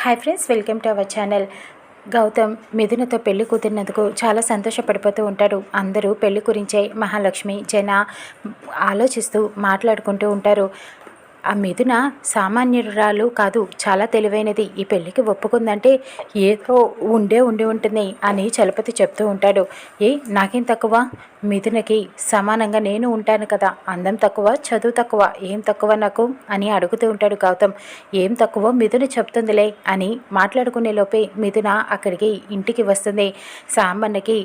Hi friends welcome to our channel. Gautam మిథునతో పెళ్ళి కుదిరినందుకు చాలా సంతోషపడిపోతూ ఉంటాడు. అందరూ పెళ్ళి గురించే మహాలక్ష్మి జన ఆలోచిస్తూ మాట్లాడుకుంటూ ఉంటారు. ఆ మిథున సామాన్యురాలు కాదు చాలా తెలివైనది. ఈ పెళ్ళికి ఒప్పుకుందంటే ఏదో ఉండే ఉండి ఉంటుంది అని చలపతి చెప్తూ ఉంటాడు. ఏ నాకేం తక్కువ? మిథునకి సమానంగా నేను ఉంటాను కదా అందం తక్కువ చదువు తక్కువ ఏం తక్కువ నాకు? అని అడుగుతూ ఉంటాడు గౌతమ్. ఏం తక్కువ? మిథున చెప్తుందిలే అని మాట్లాడుకునే లోపే మిథున అక్కడికి ఇంటికి వస్తుంది. సాంబన్నకి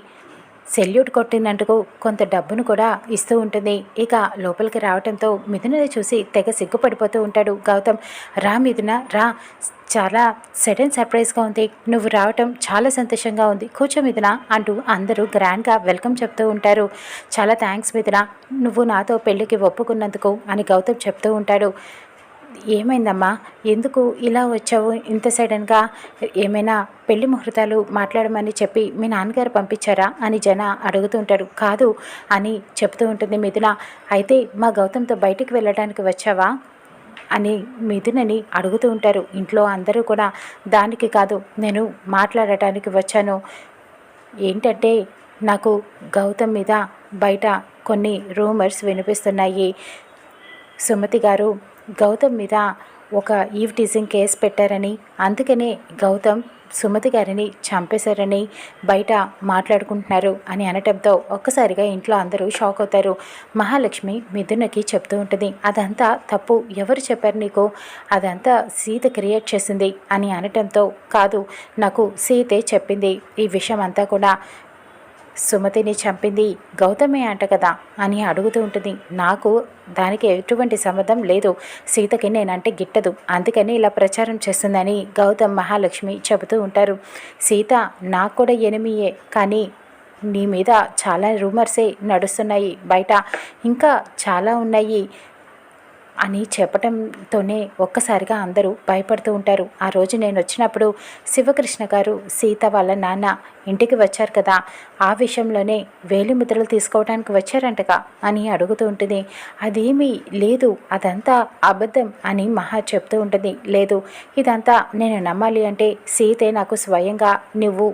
సెల్యూట్ కొట్టినందుకు కొంత డబ్బును కూడా ఇస్తూ ఉంటుంది. ఇక లోపలికి రావడంతో మిథునని చూసి తెగ సిగ్గుపడిపోతూ ఉంటాడు గౌతమ్. రా మిథున రా. చాలా సడన్ సర్ప్రైజ్గా ఉంది. నువ్వు రావటం చాలా సంతోషంగా ఉంది. కూర్చో మిథున అంటూ అందరూ గ్రాండ్గా వెల్కమ్ చెప్తూ ఉంటారు. చాలా థ్యాంక్స్ మిథున. నువ్వు నాతో పెళ్ళికి ఒప్పుకున్నందుకు అని గౌతమ్ చెప్తూ ఉంటాడు. ఏమైందమ్మా? ఎందుకు ఇలా వచ్చావు? ఇంత సడన్గా ఏమైనా పెళ్ళి ముహూర్తాలు మాట్లాడమని చెప్పి మీ నాన్నగారు పంపించారా? అని జన అడుగుతూ ఉంటాడు కాదు అని చెప్తూ ఉంటుంది మిథున. అయితే మా గౌతమ్తో బయటికి వెళ్ళడానికి వచ్చావా? అని మిథునని అడుగుతూ ఉంటారు. ఇంట్లో అందరూ కూడా దానికి కాదు నేను మాట్లాడటానికి వచ్చాను. ఏంటంటే నాకు గౌతమ్ మీద బయట కొన్ని రూమర్స్ వినిపిస్తున్నాయి. సుమతి గారు గౌతమ్ మీద ఒక ఈవ్ టీజింగ్ కేసు పెట్టారని అందుకనే గౌతమ్ సుమతి గారిని చంపేశారని బయట మాట్లాడుకుంటున్నారు అని అనటంతో ఒక్కసారిగా ఇంట్లో అందరూ షాక్ అవుతారు. మహాలక్ష్మి మిథునకి చెప్తూ ఉంటుంది అదంతా తప్పు. ఎవరు చెప్పారు నీకు? అదంతా సీత క్రియేట్ చేసింది అని అనటంతో కాదు నాకు సీతే చెప్పింది. ఈ విషయం అంతా కూడా సుమతిని చంపింది గౌతమే అంట కదా అని అడుగుతూ ఉంటుంది. నాకు దానికి ఎటువంటి సంబంధం లేదు. సీతకి నేనంటే గిట్టదు. అందుకని ఇలా ప్రచారం చేస్తుందని గౌతమ్ మహాలక్ష్మి చెబుతూ ఉంటారు. సీత నాకు కూడా ఎనిమియే కానీ నీ మీద చాలా రూమర్సే నడుస్తున్నాయి బయట. ఇంకా చాలా ఉన్నాయి. అని చెప్పటంతోనే ఒక్కసారిగా అందరూ భయపడుతూ ఉంటారు. ఆ రోజు నేను వచ్చినప్పుడు శివకృష్ణ గారు సీత వాళ్ళ నాన్న ఇంటికి వచ్చారు కదా ఆ విషయంలోనే వేలి ముద్రలు తీసుకోవడానికి వచ్చారంటగా అని అడుగుతూ ఉంటుంది. అదేమీ లేదు అదంతా అబద్ధం అని మహా చెప్తూ ఉంటుంది. లేదు ఇదంతా నేను నమ్మాలి అంటే సీతే నాకు స్వయంగా నువ్వు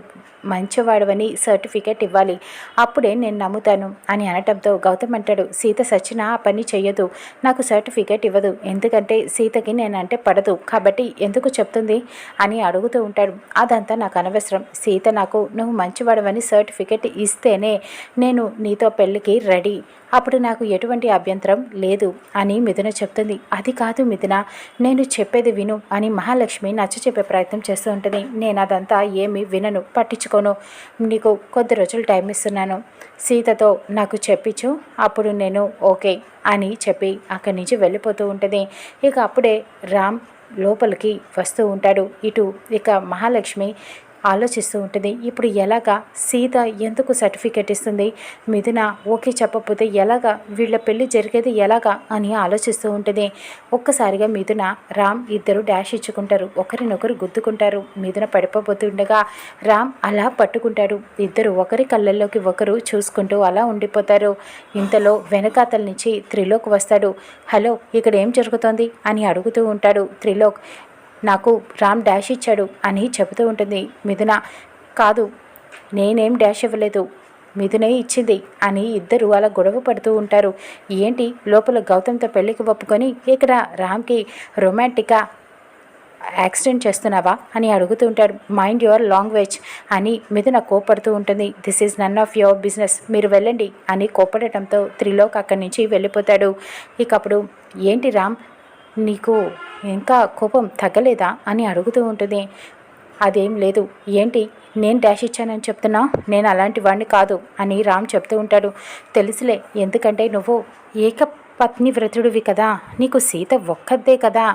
మంచివాడవని సర్టిఫికేట్ ఇవ్వాలి. అప్పుడే నేను నమ్ముతాను అని అనటంతో గౌతమ్ అంటాడు సీత సచిన ఆ పని చెయ్యదు. నాకు సర్టిఫికేట్ ఇవ్వదు. ఎందుకంటే సీతకి నేనంటే పడదు. కాబట్టి ఎందుకు చెప్తుంది? అని అడుగుతూ ఉంటాడు. అదంతా నాకు అనవసరం. సీత నాకు నువ్వు మంచివాడవని సర్టిఫికేట్ ఇస్తేనే నేను నీతో పెళ్ళికి రెడీ. అప్పుడు నాకు ఎటువంటి అభ్యంతరం లేదు అని మిథున చెప్తుంది. అది కాదు మిథున. నేను చెప్పేది విను అని మహాలక్ష్మి నచ్చ చెప్పే ప్రయత్నం చేస్తూ ఉంటుంది. నేను అదంతా ఏమి వినను. పట్టించుకోను నీకు కొద్ది రోజులు టైం ఇస్తున్నాను. సీతతో నాకు చెప్పించు. అప్పుడు నేను ఓకే అని చెప్పి అక్కడి నుంచి వెళ్ళిపోతూ ఉంటుంది. ఇక అప్పుడే రామ్ లోపలికి వస్తూ ఉంటాడు. ఇటు ఇక మహాలక్ష్మి ఆలోచిస్తూ ఉంటుంది. ఇప్పుడు ఎలాగా సీత ఎందుకు సర్టిఫికేట్ ఇస్తుంది? మిథున ఓకే చెప్పకపోతే ఎలాగా వీళ్ళ పెళ్ళి జరిగేది ఎలాగా అని ఆలోచిస్తూ ఉంటుంది. ఒక్కసారిగా మిథున రామ్ ఇద్దరు డాష్ ఇచ్చుకుంటారు. ఒకరినొకరు గుద్దుకుంటారు. మిథున పడిపోతుండగా రామ్ అలా పట్టుకుంటాడు. ఇద్దరు ఒకరి కళ్ళల్లోకి ఒకరు చూసుకుంటూ అలా ఉండిపోతారు. ఇంతలో వెనకాతల నుంచి త్రిలోక్ వస్తాడు. హలో ఇక్కడ ఏం జరుగుతోంది? అని అడుగుతూ ఉంటాడు త్రిలోక్. నాకు రామ్ డాష్ ఇచ్చాడు అని చెబుతూ ఉంటుంది. మిథున కాదు నేనేం డాష్ ఇవ్వలేదు. మిథునే ఇచ్చింది అని ఇద్దరు అలా గొడవ పడుతూ ఉంటారు. ఏంటి? లోపల గౌతమ్తో పెళ్ళికి ఒప్పుకొని ఇక్కడ రామ్కి రొమాంటిక్గా యాక్సిడెంట్ చేస్తున్నావా అని అడుగుతూ ఉంటాడు. మైండ్ యువర్ లాంగ్వేజ్ అని మిథున కోపడుతూ ఉంటుంది. This is none of your business. మీరు వెళ్ళండి అని కోపడటంతో త్రిలోక్ అక్కడి నుంచి వెళ్ళిపోతాడు. ఇకప్పుడు ఏంటి రామ్? నీకు ఇంకా కోపం తగ్గలేదా అని అడుగుతూ ఉంటుంది. అదేం లేదు. ఏంటి? నేను డాష్ ఇచ్చానని చెప్తున్నా? నేను అలాంటి వాడిని కాదు అని రామ్ చెప్తూ ఉంటాడు. తెలుసులే ఎందుకంటే నువ్వు ఏకపత్ని వ్రతుడివి కదా. నీకు సీత ఒక్కదే కదా.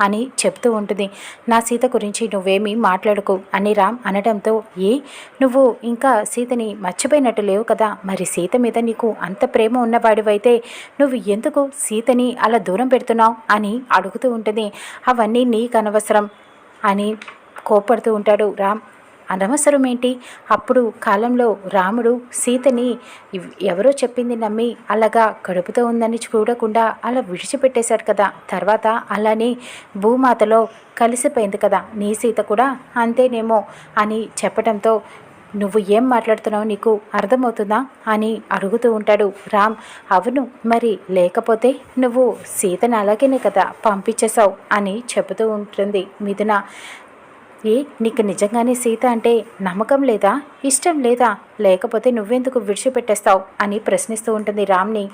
అని చెప్తూ ఉంటుంది. నా సీత గురించి నువ్వేమీ మాట్లాడుకు అని రామ్ అనడంతో ఏ? నువ్వు ఇంకా సీతని మర్చిపోయినట్టు లేవు కదా? మరి సీత మీద నీకు అంత ప్రేమ ఉన్నవాడివైతే నువ్వు ఎందుకు సీతని అలా దూరం పెడుతున్నావు? అని అడుగుతూ ఉంటుంది. అవన్నీ నీకు అనవసరం అని కోపడుతూ ఉంటాడు రామ్. అనవసరం ఏంటి అప్పుడు కాలంలో రాముడు సీతని ఎవరో చెప్పింది నమ్మి అలాగా కడుపుతో ఉందని చూడకుండా అలా విడిచిపెట్టేశాడు కదా. తర్వాత అలానే భూమాతలో కలిసిపోయింది కదా. నీ సీత కూడా అంతేనేమో అని చెప్పడంతో నువ్వు ఏం మాట్లాడుతున్నావు నీకు అర్థమవుతుందా అని అడుగుతూ ఉంటాడు రామ్. అవును మరి లేకపోతే నువ్వు సీతను అలాగేనే కదా పంపించేశావు అని చెబుతూ ఉంటుంది మిథున. ఏ నీకు నిజంగానే సీత అంటే నమ్మకం లేదా? ఇష్టం లేదా? లేకపోతే నువ్వెందుకు విడిచిపెట్టేస్తావు? అని ప్రశ్నిస్తూ ఉంటుంది రామ్ని.